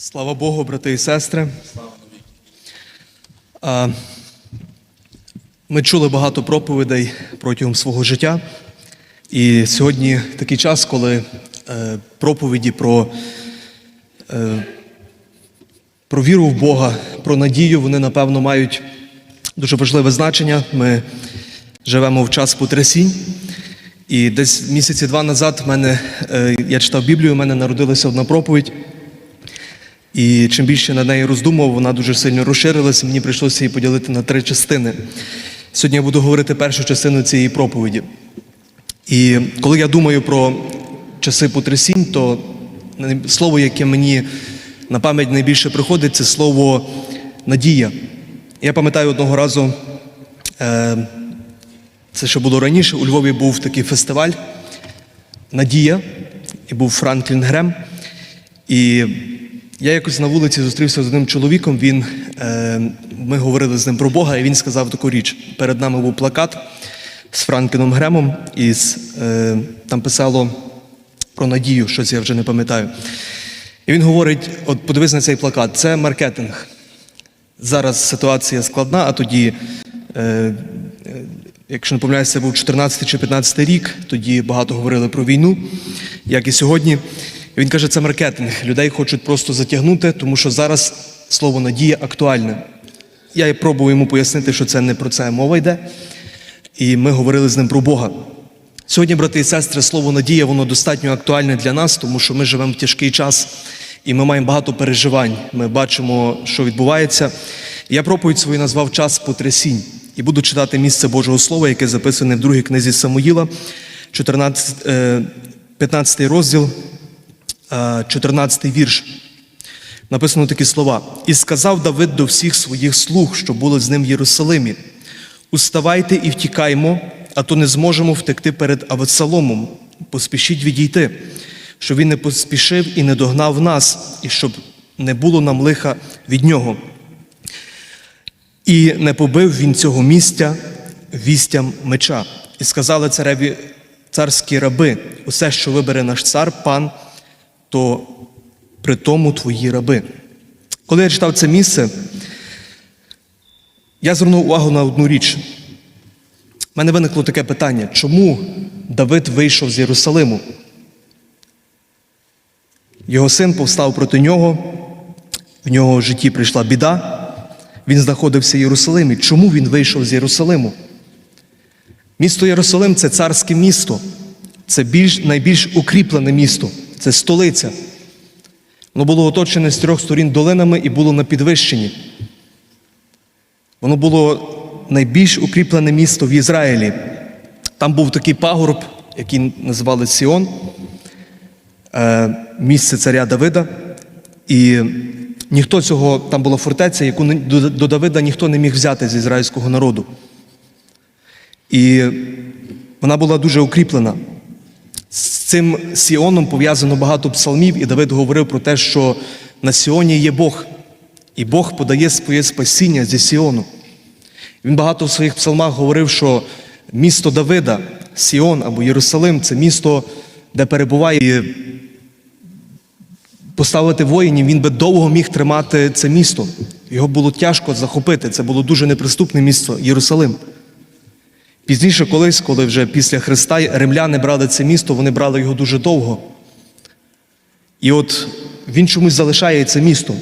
Слава Богу, брати і сестри. Ми чули багато проповідей протягом свого життя. І сьогодні такий час, коли е, проповіді про, е, про віру в Бога, про надію, вони, напевно, мають дуже важливе значення. Ми живемо в час потрясінь. І десь місяці два назад в мене, е, я читав Біблію, в мене народилася одна проповідь. І чим більше на неї роздумував, вона дуже сильно розширилася. Мені прийшлося її поділити на три частини. Сьогодні я буду говорити першу частину цієї проповіді. І коли я думаю про часи потрясінь, то слово, яке мені на пам'ять найбільше приходить, це слово надія. Я пам'ятаю одного разу, е, це ще було раніше, у Львові був такий фестиваль Надія, і був Франклін Грем. І я якось на вулиці зустрівся з одним чоловіком. Він, е, ми говорили з ним про Бога, і він сказав таку річ. Перед нами був плакат з Франкліном Гремом, і з, е, там писало про надію, щось я вже не пам'ятаю. І він говорить: от подивись на цей плакат, це маркетинг. Зараз ситуація складна, а тоді, е, якщо не помиляюся, це був 14 чи 15 рік, тоді багато говорили про війну, як і сьогодні. Він каже, це маркетинг. Людей хочуть просто затягнути, тому що зараз слово надія актуальне. Я пробую йому пояснити, що це не про це мова йде. І ми говорили з ним про Бога. Сьогодні, брати і сестри, слово надія, воно достатньо актуальне для нас, тому що ми живемо в тяжкий час і ми маємо багато переживань. Ми бачимо, що відбувається. Я проповідь свою назвав час потрясінь і буду читати місце Божого Слова, яке записане в другій книзі Самуїла, 14, е, 15 розділ, е, 14 вірш. Написано такі слова: І сказав Давид до всіх своїх слуг, що були з ним в Єрусалимі: Уставайте і втікаймо, а то не зможемо втекти перед Авесаломом. Поспішіть відійти, щоб він не поспішив і не догнав нас, і щоб не було нам лиха від нього. І не побив він цього місця вістям меча. І сказали цареві царські раби: усе, що вибере наш цар, пан, то при тому твої раби. Коли я читав це місце, я звернув увагу на одну річ. У мене виникло таке питання, чому Давид вийшов з Єрусалиму? Його син повстав проти нього, в нього в житті прийшла біда, він знаходився в Єрусалимі. Чому він вийшов з Єрусалиму? Місто Єрусалим це царське місто, це більш, найбільш укріплене місто, це столиця. Воно було оточене з трьох сторін долинами і було на підвищенні. Воно було найбільш укріплене місто в Ізраїлі. Там був такий пагорб, який називали Сіон, е, місце царя Давида. І ніхто цього, там була фортеця, яку до до Давида ніхто не міг взяти з ізраїльського народу. І вона була дуже укріплена. З цим Сіоном пов'язано багато псалмів, і Давид говорив про те, що на Сіоні є Бог, і Бог подає своє спасіння зі Сіону. Він багато в своїх псалмах говорив, що місто Давида, Сіон або Єрусалим це місто, де перебуває поставити воїнів, він би довго міг тримати це місто. Його було тяжко захопити. Це було дуже неприступне місто Єрусалим. Пізніше, колись, коли вже після Христа римляни брали це місто, вони брали його дуже довго. І от він чомусь залишає це місто.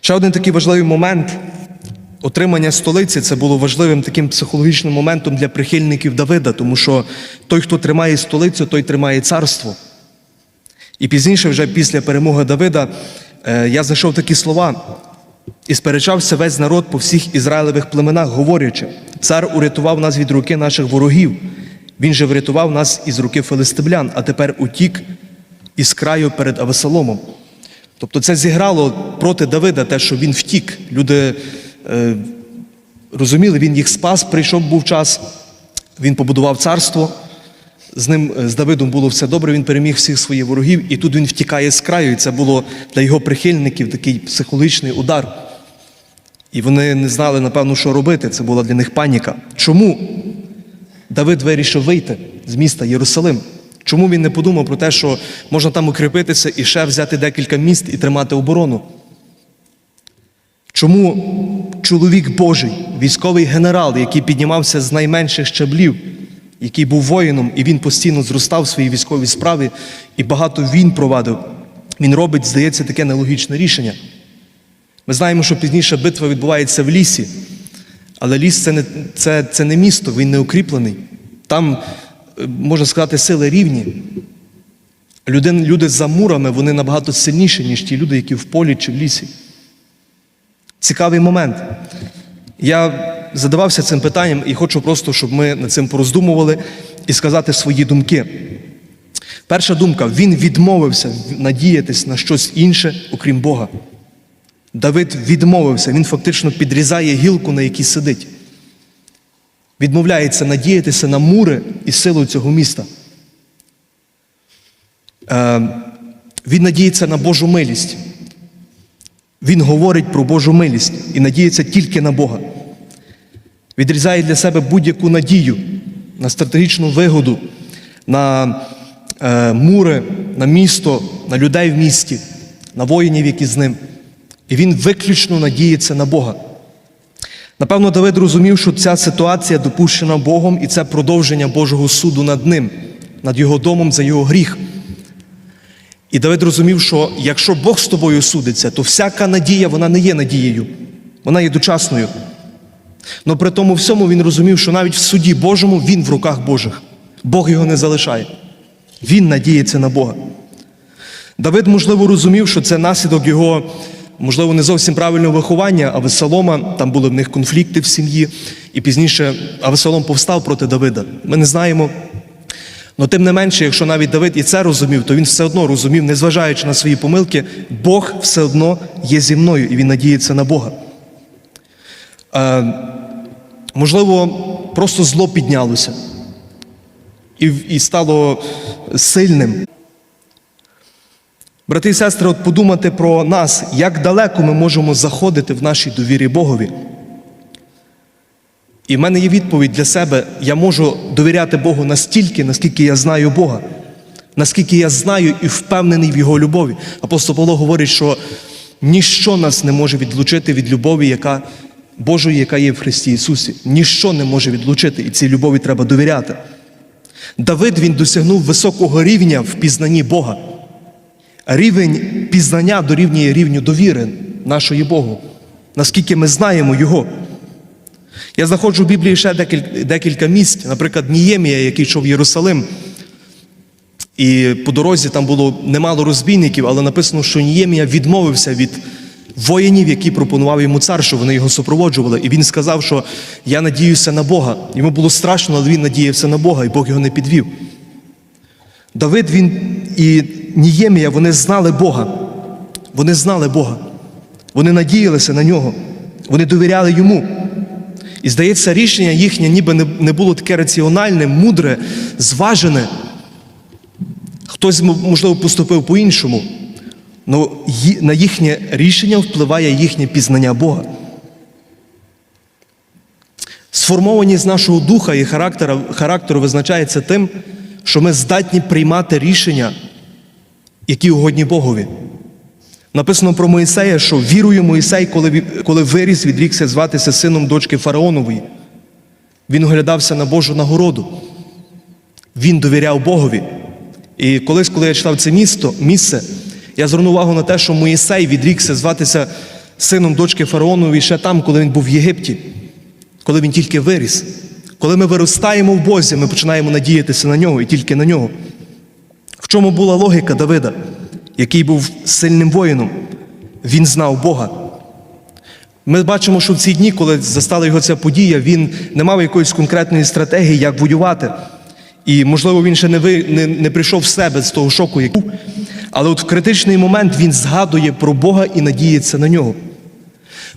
Ще один такий важливий момент отримання столиці це було важливим таким психологічним моментом для прихильників Давида, тому що той, хто тримає столицю, той тримає царство. І пізніше, вже після перемоги Давида, е, я знайшов такі слова. І сперечався весь народ по всіх ізраїлевих племенах, говорячи: цар урятував нас від руки наших ворогів. Він же врятував нас із руки филистимлян, а тепер утік із краю перед Авесоломом. Тобто це зіграло проти Давида, те, що він втік. Люди е, розуміли, він їх спас, прийшов був час, він побудував царство. З ним, е, з Давидом було все добре, він переміг всіх своїх ворогів, і тут він втікає з краю. І це було для його прихильників такий психологічний удар. І вони не знали, напевно, що робити. Це була для них паніка. Чому Давид вирішив вийти з міста Єрусалим? Чому він не подумав про те, що можна там укріпитися і ще взяти декілька міст і тримати оборону? Чому чоловік Божий, військовий генерал, який піднімався з найменших щаблів, який був воїном, і він постійно зростав в своїй військовій справі, і багато він провадив, він робить, здається, таке нелогічне рішення. Ми знаємо, що пізніше битва відбувається в лісі, але ліс це не, це, це не місто, він не укріплений. Там, е, можна сказати, сили рівні. Люди, люди за мурами вони набагато сильніші, ніж ті люди, які в полі чи в лісі. Цікавий момент. Я задавався цим питанням і хочу просто, щоб ми над цим пороздумували і сказати свої думки. Перша думка: він відмовився надіятись на щось інше, окрім Бога. Давид відмовився, він фактично підрізає гілку, на якій сидить. Відмовляється надіятися на мури і силу цього міста. Е, він надіється на Божу милість. Він говорить про Божу милість і надіється тільки на Бога. Відрізає для себе будь-яку надію на стратегічну вигоду, на е, мури, на місто, на людей в місті, на воїнів, які з ним. І він виключно надіється на Бога. Напевно, Давид розумів, що ця ситуація допущена Богом, і це продовження Божого суду над ним, над його домом за його гріх. І Давид розумів, що якщо Бог з тобою судиться, то всяка надія вона не є надією, вона є дочасною. Но при тому всьому він розумів, що навіть в суді Божому він в руках Божих. Бог його не залишає. Він надіється на Бога. Давид, можливо, розумів, що це наслідок його, можливо, не зовсім правильного виховання, а Весолома, там були в них конфлікти в сім'ї, і пізніше Авесолом повстав проти Давида. Ми не знаємо. Але тим не менше, якщо навіть Давид і це розумів, то він все одно розумів, незважаючи на свої помилки, Бог все одно є зі мною, і він надіється на Бога. Е, можливо, просто зло піднялося і, і стало сильним. Брати і сестри, от подумати про нас, як далеко ми можемо заходити в нашій довірі Богові. І в мене є відповідь для себе: я можу довіряти Богу настільки, наскільки я знаю Бога, наскільки я знаю і впевнений в Його любові. Апостол Павло говорить, що ніщо нас не може відлучити від любові, яка Божої, яка є в Христі Ісусі. Ніщо не може відлучити, і цій любові треба довіряти. Давид він досягнув високого рівня в пізнанні Бога. Рівень пізнання дорівнює рівню довіри нашої Богу, наскільки ми знаємо Його. Я знаходжу в Біблії ще декілька, декілька місць, наприклад, Ніємія, який йшов в Єрусалим. І по дорозі там було немало розбійників, але написано, що Ніємія відмовився від воїнів, які пропонував йому цар, що вони його супроводжували. І він сказав, що я надіюся на Бога. Йому було страшно, але він надіявся на Бога, і Бог його не підвів. Давид він і Ніємія, вони знали Бога. Вони знали Бога. Вони надіялися на нього. Вони довіряли йому. І здається, рішення їхнє ніби не було таке раціональне, мудре, зважене. Хтось, можливо, поступив по-іншому. Але на їхнє рішення впливає їхнє пізнання Бога. Сформованість нашого духа і характеру, характеру визначається тим, що ми здатні приймати рішення, які угодні Богові. Написано про Моїсея, що вірою Моїсей, коли коли виріс, відрікся зватися сином дочки Фараонової. Він оглядався на Божу нагороду. Він довіряв Богові. І колись, коли я читав це місто, місце, я звернув увагу на те, що Моїсей відрікся зватися сином дочки Фараонової ще там, коли він був в Єгипті, коли він тільки виріс. Коли ми виростаємо в Бозі, ми починаємо надіятися на нього і тільки на нього. В чому була логіка Давида? який був сильним воїном, він знав Бога. Ми бачимо, що в ці дні, коли застала його ця подія, він не мав якоїсь конкретної стратегії, як воювати. І, можливо, він ще не ви, не, не прийшов в себе з того шоку, який був. Але от в критичний момент він згадує про Бога і надіється на нього.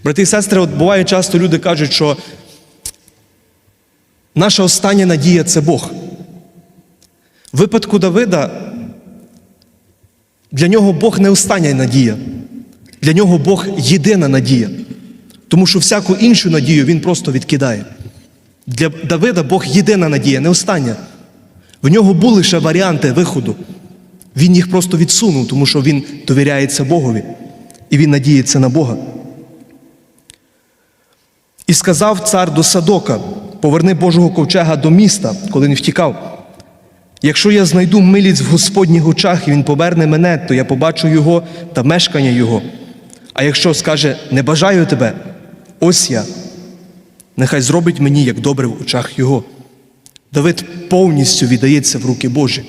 Брати і сестри, от буває часто люди кажуть, що наша остання надія це Бог. В випадку Давида для нього Бог не остання надія. Для нього Бог єдина надія. Тому що всяку іншу надію він просто відкидає. Для Давида Бог єдина надія, не остання. В нього були ще варіанти виходу. Він їх просто відсунув, тому що він довіряється Богові і він надіється на Бога. І сказав цар до Садока: поверни Божого ковчега до міста, коли не втікав. Якщо я знайду милість в Господніх очах, і він поверне мене, то я побачу його та мешкання його. А якщо скаже, не бажаю тебе, ось я, нехай зробить мені як добре в очах його. Давид повністю віддається в руки Божі.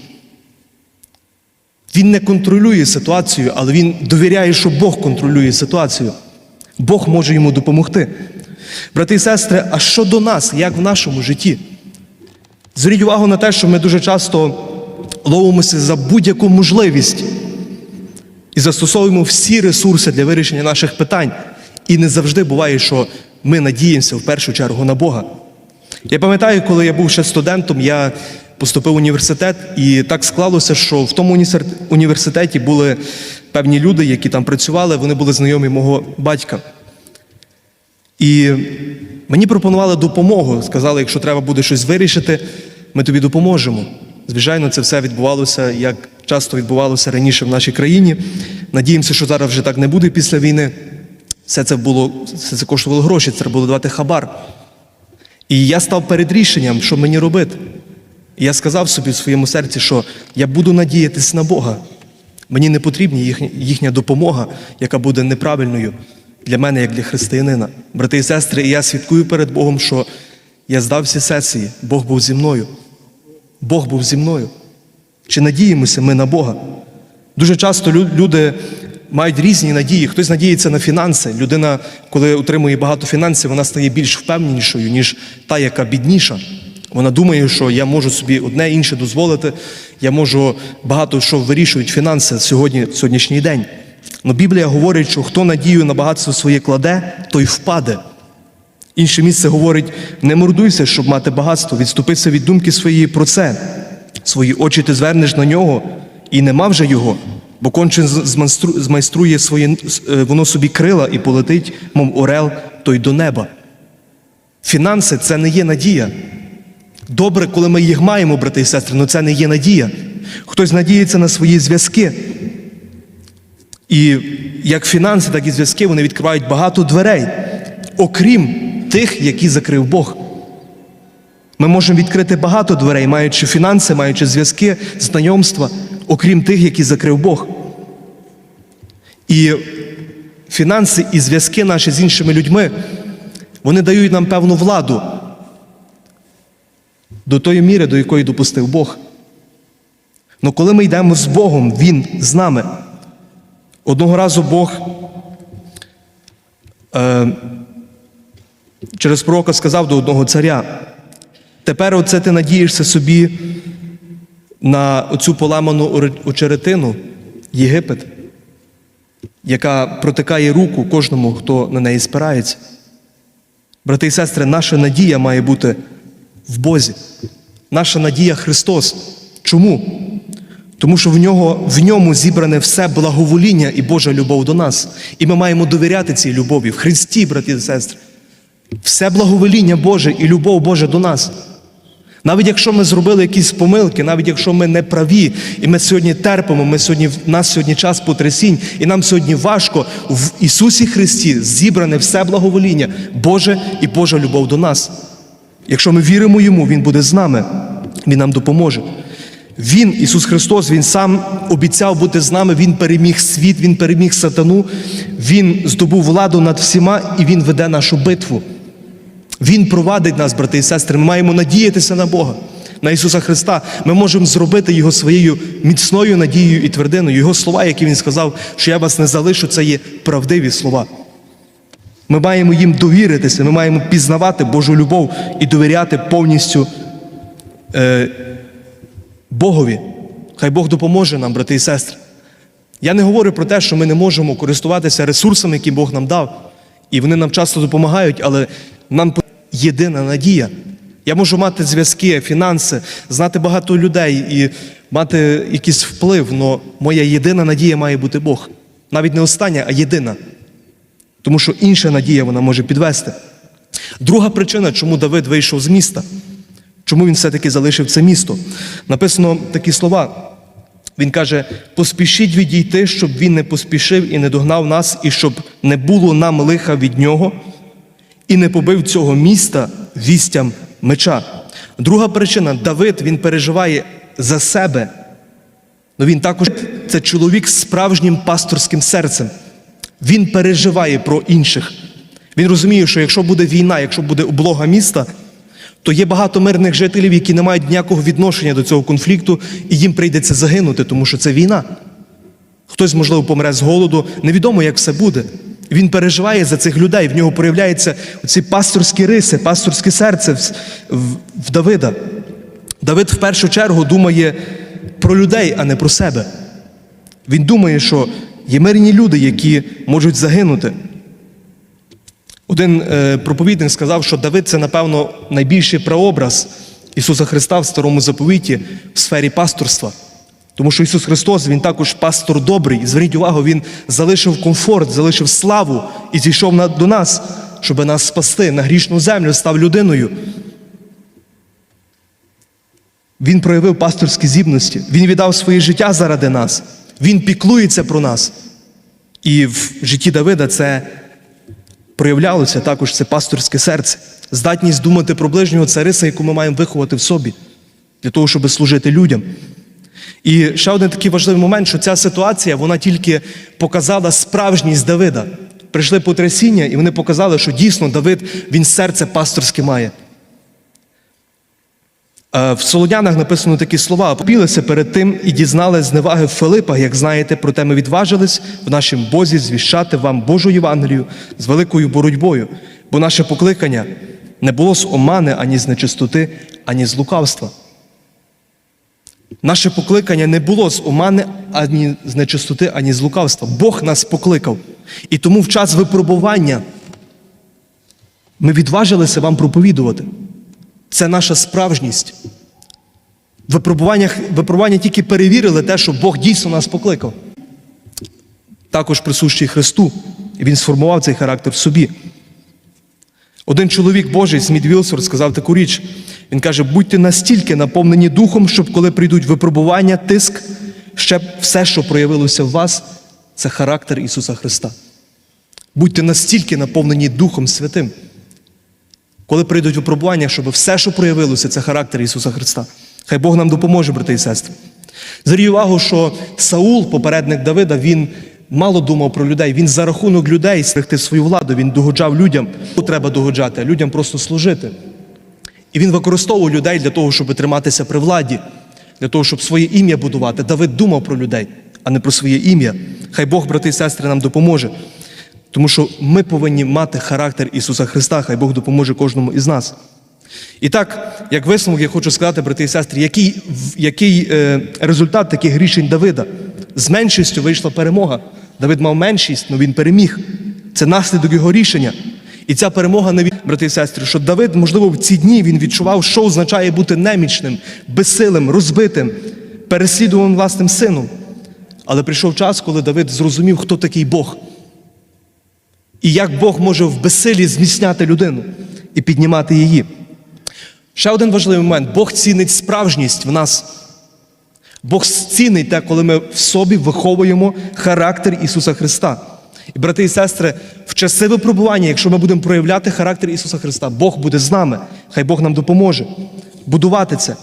Він не контролює ситуацію, але він довіряє, що Бог контролює ситуацію. Бог може йому допомогти. Брати і сестри, а що до нас, як в нашому житті? Зверніть увагу на те, що ми дуже часто ловимося за будь-яку можливість і застосовуємо всі ресурси для вирішення наших питань. І не завжди буває, що ми надіємося в першу чергу на Бога. Я пам'ятаю, коли я був ще студентом, я поступив в університет, і так склалося, що в тому університеті були певні люди, які там працювали, вони були знайомі мого батька. І мені пропонували допомогу. Сказали, якщо треба буде щось вирішити, ми тобі допоможемо. Звичайно, це все відбувалося, як часто відбувалося раніше в нашій країні. Надіємося, що зараз вже так не буде після війни. Все це було, все це коштувало гроші, це треба було давати хабар. І я став перед рішенням, що мені робити. І я сказав собі в своєму серці, що я буду надіятись на Бога. Мені не потрібна їхня, допомога, яка буде неправильною для мене, як для християнина. Брати і сестри, і я свідкую перед Богом, що я здав всі сесії, Бог був зі мною. Бог був зі мною. Чи надіємося ми на Бога? Дуже часто люди мають різні надії. Хтось надіється на фінанси. Людина, коли отримує багато фінансів, вона стає більш впевненішою, ніж та, яка бідніша. Вона думає, що я можу собі одне інше дозволити, я можу багато що вирішують фінанси сьогодні, сьогоднішній день. Но Біблія говорить, що хто надію на багатство своє кладе, той впаде. Інше місце говорить: не мордуйся, щоб мати багатство, відступися від думки своєї про це. Свої очі ти звернеш на нього, і нема вже його, бо конче змайструє своє, е, воно собі крила і полетить, мов орел, той до неба. Фінанси це не є надія. Добре, коли ми їх маємо, брати і сестри, але це не є надія. Хтось надіється на свої зв'язки. І як фінанси, так і зв'язки вони відкривають багато дверей, окрім тих, які закрив Бог. Ми можемо відкрити багато дверей, маючи фінанси, маючи зв'язки, знайомства, окрім тих, які закрив Бог. І фінанси і зв'язки наші з іншими людьми, вони дають нам певну владу до тої міри, до якої допустив Бог. Але коли ми йдемо з Богом, Він з нами. Одного разу Бог е, через пророка сказав до одного царя: тепер оце ти надієшся собі на оцю поламану очеретину Єгипет, яка протикає руку кожному, хто на неї спирається. Брати і сестри, наша надія має бути в Бозі. Наша надія Христос. Чому? Тому що в, нього, в ньому зібране все благовоління і Божа любов до нас. І ми маємо довіряти цій любові в Христі, брати і сестри. Все благовоління Боже і любов Божа до нас. Навіть якщо ми зробили якісь помилки, навіть якщо ми не праві, і ми сьогодні терпимо, ми сьогодні, нас сьогодні час потрясінь, і нам сьогодні важко, в Ісусі Христі зібране все благовоління Боже і Божа любов до нас. Якщо ми віримо Йому, Він буде з нами, Він нам допоможе. Він, Ісус Христос, Він сам обіцяв бути з нами, Він переміг світ, Він переміг сатану, Він здобув владу над всіма і Він веде нашу битву. Він провадить нас, брати і сестри. Ми маємо надіятися на Бога, на Ісуса Христа. Ми можемо зробити Його своєю міцною надією і твердиною. Його слова, які Він сказав, що я вас не залишу, це є правдиві слова. Ми маємо їм довіритися, ми маємо пізнавати Божу любов і довіряти повністю е, Богові. Хай Бог допоможе нам, брати і сестри. Я не говорю про те, що ми не можемо користуватися ресурсами, які Бог нам дав. І вони нам часто допомагають, але нам єдина надія. Я можу мати зв'язки, фінанси, знати багато людей і мати якийсь вплив, але моя єдина надія має бути Бог. Навіть не остання, а єдина. Тому що інша надія вона може підвести. Друга причина, чому Давид вийшов з міста, Чому він все-таки залишив це місто? Написано такі слова. Він каже: поспішіть відійти, щоб він не поспішив і не догнав нас, і щоб не було нам лиха від нього, і не побив цього міста вістям меча. Друга причина Давид він переживає за себе. Ну він також це чоловік з справжнім пасторським серцем. Він переживає про інших. Він розуміє, що якщо буде війна, якщо буде облога міста, то є багато мирних жителів, які не мають ніякого відношення до цього конфлікту, і їм прийдеться загинути, тому що це війна. Хтось, можливо, помре з голоду, невідомо, як все буде. Він переживає за цих людей, в нього проявляються ці пасторські риси, пасторське серце в, в, в Давида. Давид в першу чергу думає про людей, а не про себе. Він думає, що є мирні люди, які можуть загинути. Один е, проповідник сказав, що Давид це, напевно, найбільший прообраз Ісуса Христа в старому заповіті в сфері пасторства. Тому що Ісус Христос, Він також пастор добрий. І Зверніть увагу, Він залишив комфорт, залишив славу і зійшов до нас, щоб нас спасти на грішну землю, став людиною. Він проявив пасторські здібності, Він віддав своє життя заради нас, Він піклується про нас. І в житті Давида це проявлялося також це пасторське серце, здатність думати про ближнього це риса, яку ми маємо виховати в собі, для того, щоб служити людям. І ще один такий важливий момент, що ця ситуація вона тільки показала справжність Давида. Прийшли потрясіння, і вони показали, що дійсно Давид він серце пасторське має. Е, В Солонянах написано такі слова: «Попілися перед тим і дізнали зневаги Филипа, як знаєте, проте ми відважились в нашім Бозі звіщати вам Божу Євангелію з великою боротьбою, бо наше покликання не було з омани, ані з нечистоти, ані з лукавства. Наше покликання не було з омани, ані з нечистоти, ані з лукавства. Бог нас покликав. І тому в час випробування ми відважилися вам проповідувати. Це наша справжність. Випробуваннях, випробування тільки перевірили те, що Бог дійсно нас покликав. Також присущий Христу. І Він сформував цей характер в собі. Один чоловік Божий, Сміт Вілсор, сказав таку річ. Він каже: будьте настільки наповнені духом, щоб коли прийдуть випробування, тиск, ще все, що проявилося в вас, це характер Ісуса Христа. Будьте настільки наповнені Духом Святим. Коли прийдуть випробування, щоб все, що проявилося, це характер Ісуса Христа. Хай Бог нам допоможе, брати і сестри. Зверніть увагу, що Саул, попередник Давида, він мало думав про людей. Він за рахунок людей стерегти свою владу, він догоджав людям. Треба догоджати, а людям просто служити. І він використовував людей для того, щоб триматися при владі, для того, щоб своє ім'я будувати. Давид думав про людей, а не про своє ім'я. Хай Бог, брати і сестри, нам допоможе. Тому що ми повинні мати характер Ісуса Христа, хай Бог допоможе кожному із нас. І так, як висновок, я хочу сказати, брати і сестри, який, який е, результат таких рішень Давида? З меншістю вийшла перемога. Давид мав меншість, але він переміг. Це наслідок його рішення. І ця перемога не від брати і сестри, що Давид, можливо, в ці дні він відчував, що означає бути немічним, безсилим, розбитим, переслідуваним власним сином. Але прийшов час, коли Давид зрозумів, хто такий Бог. І як Бог може в безсилі зміцняти людину і піднімати її. Ще один важливий момент: Бог цінить справжність в нас. Бог цінить те, коли ми в собі виховуємо характер Ісуса Христа. І, брати і сестри, в часи випробування, якщо ми будемо проявляти характер Ісуса Христа, Бог буде з нами. Хай Бог нам допоможе будувати це.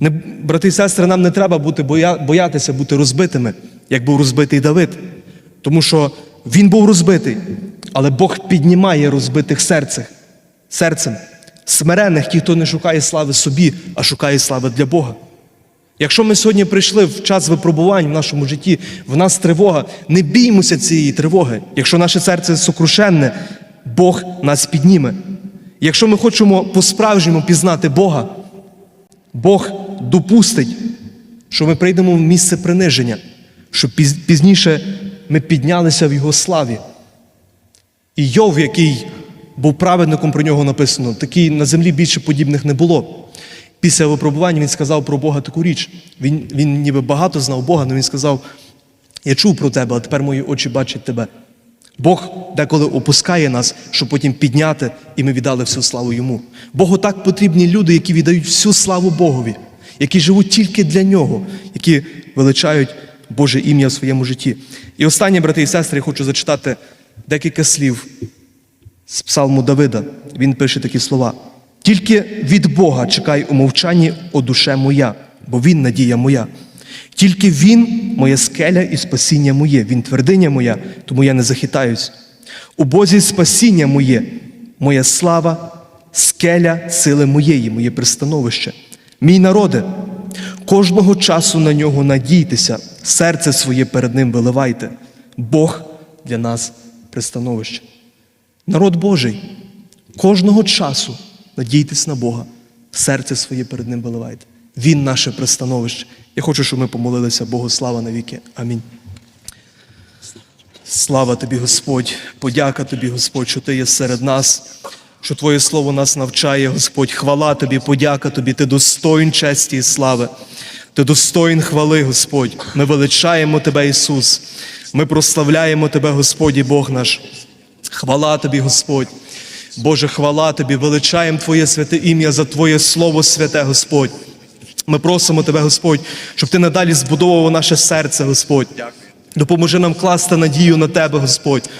Не, брати і сестри, нам не треба бути боя, боятися бути розбитими, як був розбитий Давид. Тому що він був розбитий, але Бог піднімає розбитих серцях, серцем. Смирених, ті, хто не шукає слави собі, а шукає слави для Бога. Якщо ми сьогодні прийшли в час випробувань в нашому житті, в нас тривога, не біймося цієї тривоги. Якщо наше серце сокрушенне, Бог нас підніме. Якщо ми хочемо по-справжньому пізнати Бога, Бог допустить, що ми прийдемо в місце приниження, щоб пізніше ми піднялися в Його славі. І Йов, який був праведником, про нього написано, такий на землі більше подібних не було. Після випробування він сказав про Бога таку річ. Він, він ніби багато знав Бога, але він сказав: Я чув про тебе, а тепер мої очі бачать тебе. Бог деколи опускає нас, щоб потім підняти, і ми віддали всю славу йому. Богу так потрібні люди, які віддають всю славу Богові, які живуть тільки для нього, які величають Боже ім'я в своєму житті. І останнє, брати і сестри, я хочу зачитати декілька слів з псалму Давида. Він пише такі слова: тільки від Бога чекай у мовчанні, о душе моя, бо Він надія моя. Тільки Він моя скеля і спасіння моє, Він твердиня моя, тому я не захитаюсь. У Бозі спасіння моє, моя слава, скеля сили моєї, моє пристановище. Мій народе, кожного часу на нього надійтеся, серце своє перед ним виливайте. Бог для нас пристановище. Народ Божий, кожного часу надійтесь на Бога, серце своє перед Ним виливайте. Він наше пристановище. Я хочу, щоб ми помолилися Богу слава навіки. Амінь. Слава тобі, Господь, подяка тобі, Господь, що ти є серед нас, що Твоє Слово нас навчає, Господь. Хвала тобі, подяка тобі, ти достоїн честі і слави. Ти достоїн хвали, Господь. Ми величаємо Тебе, Ісус. Ми прославляємо Тебе, Господь і Бог наш. Хвала тобі, Господь. Боже, хвала тобі, величаємо Твоє святе ім'я за Твоє Слово святе, Господь. Ми просимо Тебе, Господь, щоб Ти надалі збудовував наше серце, Господь. Допоможи нам класти надію на Тебе, Господь.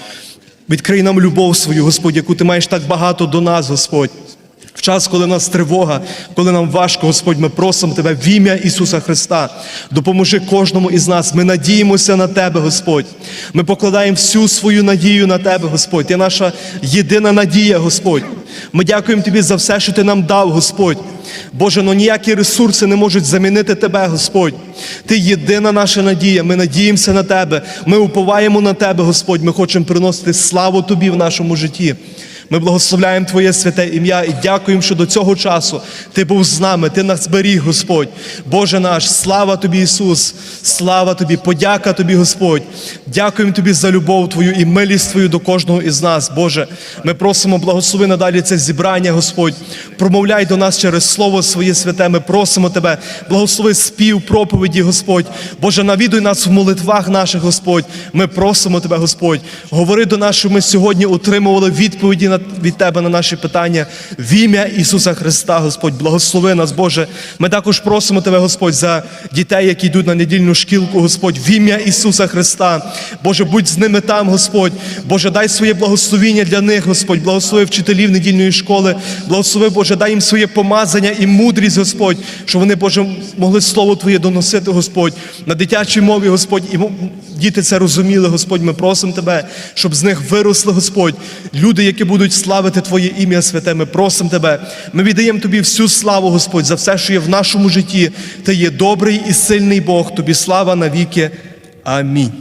Відкрий нам любов свою, Господь, яку ти маєш так багато до нас, Господь. В час, коли нас тривога, коли нам важко, Господь, ми просимо Тебе в ім'я Ісуса Христа. Допоможи кожному із нас. Ми надіємося на Тебе, Господь. Ми покладаємо всю свою надію на Тебе, Господь. Ти наша єдина надія, Господь. Ми дякуємо Тобі за все, що Ти нам дав, Господь. Боже, ну ніякі ресурси не можуть замінити Тебе, Господь. Ти єдина наша надія. Ми надіємося на Тебе. Ми уповаємо на Тебе, Господь. Ми хочемо приносити славу Тобі в нашому житті. Ми благословляємо Твоє святе ім'я і дякуємо, що до цього часу Ти був з нами, Ти нас беріг, Господь. Боже наш, слава Тобі, Ісус, слава Тобі, подяка Тобі, Господь. Дякуємо Тобі за любов Твою і милість Твою до кожного із нас, Боже. Ми просимо, благослови надалі це зібрання, Господь. Промовляй до нас через Слово Своє святе. Ми просимо Тебе, благослови спів, проповіді, Господь. Боже, навідуй нас в молитвах наших, Господь. Ми просимо Тебе, Господь. Говори до нас, щоб ми сьогодні отримували відповіді від Тебе на наші питання в ім'я Ісуса Христа, Господь. Благослови нас, Боже. Ми також просимо Тебе, Господь, за дітей, які йдуть на недільну шкілку, Господь, в ім'я Ісуса Христа. Боже, будь з ними там, Господь. Боже, дай своє благословіння для них, Господь. Благослови вчителів недільної школи. Благослови, Боже, дай їм своє помазання і мудрість, Господь, щоб вони, Боже, могли Слово Твоє доносити, Господь, на дитячій мові, Господь, і діти це розуміли, Господь. Ми просимо Тебе, щоб з них виросли, Господь, люди, які будуть славити Твоє ім'я святе. Ми просимо Тебе. Ми віддаємо Тобі всю славу, Господь, за все, що є в нашому житті. Ти є добрий і сильний Бог. Тобі слава навіки. Амінь.